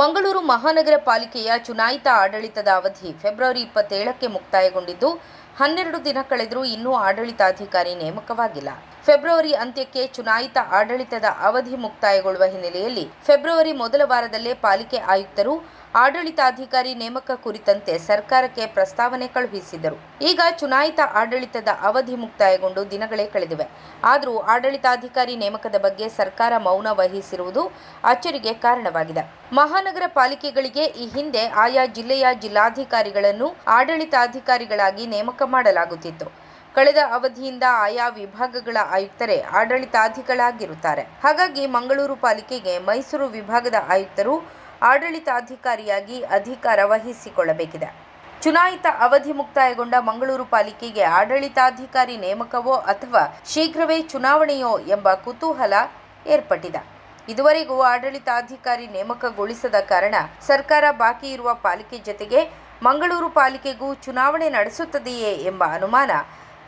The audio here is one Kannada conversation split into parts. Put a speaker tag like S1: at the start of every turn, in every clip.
S1: ಮಂಗಳೂರು ಮಹಾನಗರ ಪಾಲಿಕೆಯ ಚುನಾಯಿತ ಆಡಳಿತದ ಅವಧಿ ಫೆಬ್ರವರಿ ಇಪ್ಪತ್ತೇಳಕ್ಕೆ ಮುಕ್ತಾಯಗೊಂಡಿದ್ದು, ಹನ್ನೆರಡು ದಿನ ಕಳೆದರೂ ಇನ್ನೂ ಆಡಳಿತಾಧಿಕಾರಿ ನೇಮಕವಾಗಿಲ್ಲ. ಫೆಬ್ರವರಿ ಅಂತ್ಯಕ್ಕೆ ಚುನಾಯಿತ ಆಡಳಿತದ ಅವಧಿ ಮುಕ್ತಾಯಗೊಳ್ಳುವ ಹಿನ್ನೆಲೆಯಲ್ಲಿ ಫೆಬ್ರವರಿ ಮೊದಲ ವಾರದಲ್ಲೇ ಪಾಲಿಕೆ ಆಯುಕ್ತರು ಆಡಳಿತಾಧಿಕಾರಿ ನೇಮಕ ಕುರಿತಂತೆ ಸರ್ಕಾರಕ್ಕೆ ಪ್ರಸ್ತಾವನೆ ಕಳುಹಿಸಿದರು ಈಗ ಚುನಾಯಿತ ಆಡಳಿತದ ಅವಧಿ ಮುಕ್ತಾಯಗೊಂಡು ದಿನಗಳೇ ಕಳೆದಿವೆ. ಆದರೂ ಆಡಳಿತಾಧಿಕಾರಿ ನೇಮಕದ ಬಗ್ಗೆ ಸರ್ಕಾರ ಮೌನ ವಹಿಸಿರುವುದು ಅಚ್ಚರಿಗೆ ಕಾರಣವಾಗಿದೆ. ಮಹಾನಗರ ಪಾಲಿಕೆಗಳಿಗೆ ಈ ಹಿಂದೆ ಆಯಾ ಜಿಲ್ಲೆಯ ಜಿಲ್ಲಾಧಿಕಾರಿಗಳನ್ನು ಆಡಳಿತಾಧಿಕಾರಿಗಳಾಗಿ ನೇಮಕ ಮಾಡಲಾಗುತ್ತಿತ್ತು. ಕಳೆದ ಅವಧಿಯಿಂದ ಆಯಾ ವಿಭಾಗಗಳ ಆಯುಕ್ತರೇ ಆಡಳಿತಾಧಿಗಳಾಗಿರುತ್ತಾರೆ ಹಾಗಾಗಿ ಮಂಗಳೂರು ಪಾಲಿಕೆಗೆ ಮೈಸೂರು ವಿಭಾಗದ ಆಯುಕ್ತರು ಆಡಳಿತಾಧಿಕಾರಿಯಾಗಿ ಅಧಿಕಾರ ವಹಿಸಿಕೊಳ್ಳಬೇಕಿದೆ. ಚುನಾಯಿತ ಅವಧಿ ಮುಕ್ತಾಯಗೊಂಡ ಮಂಗಳೂರು ಪಾಲಿಕೆಗೆ ಆಡಳಿತಾಧಿಕಾರಿ ನೇಮಕವೋ ಅಥವಾ ಶೀಘ್ರವೇ ಚುನಾವಣೆಯೋ ಎಂಬ ಕುತೂಹಲ ಏರ್ಪಟ್ಟಿದೆ. ಇದುವರೆಗೂ ಆಡಳಿತಾಧಿಕಾರಿ ನೇಮಕಗೊಳಿಸದ ಕಾರಣ ಸರ್ಕಾರ ಬಾಕಿ ಇರುವ ಪಾಲಿಕೆ ಜತೆಗೆ ಮಂಗಳೂರು ಪಾಲಿಕೆಗೂ ಚುನಾವಣೆ ನಡೆಸುತ್ತದೆಯೇ ಎಂಬ ಅನುಮಾನ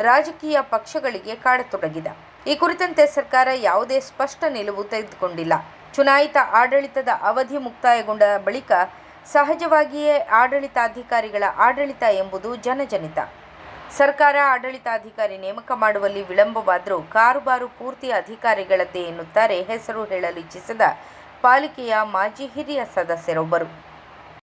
S1: ರಾಜಕೀಯ ಪಕ್ಷಗಳಿಗೆ ಕಾಡತೊಡಗಿದೆ. ಈ ಕುರಿತಂತೆ ಸರ್ಕಾರ ಯಾವುದೇ ಸ್ಪಷ್ಟ ನಿಲುವು ತೆಗೆದುಕೊಂಡಿಲ್ಲ. ಚುನಾಯಿತ ಆಡಳಿತದ ಅವಧಿ ಮುಕ್ತಾಯಗೊಂಡ ಬಳಿಕ ಸಹಜವಾಗಿಯೇ ಆಡಳಿತಾಧಿಕಾರಿಗಳ ಆಡಳಿತ ಎಂಬುದು ಜನಜನಿತ. ಸರ್ಕಾರ ಆಡಳಿತಾಧಿಕಾರಿ ನೇಮಕ ಮಾಡುವಲ್ಲಿ ವಿಳಂಬವಾದರೂ ಕಾರುಬಾರು ಪೂರ್ತಿ ಅಧಿಕಾರಿಗಳದ್ದೇ ಎನ್ನುತ್ತಾರೆ ಹೆಸರು ಹೇಳಲು ಇಚ್ಛಿಸದ ಪಾಲಿಕೆಯ ಮಾಜಿ ಹಿರಿಯ ಸದಸ್ಯರೊಬ್ಬರು.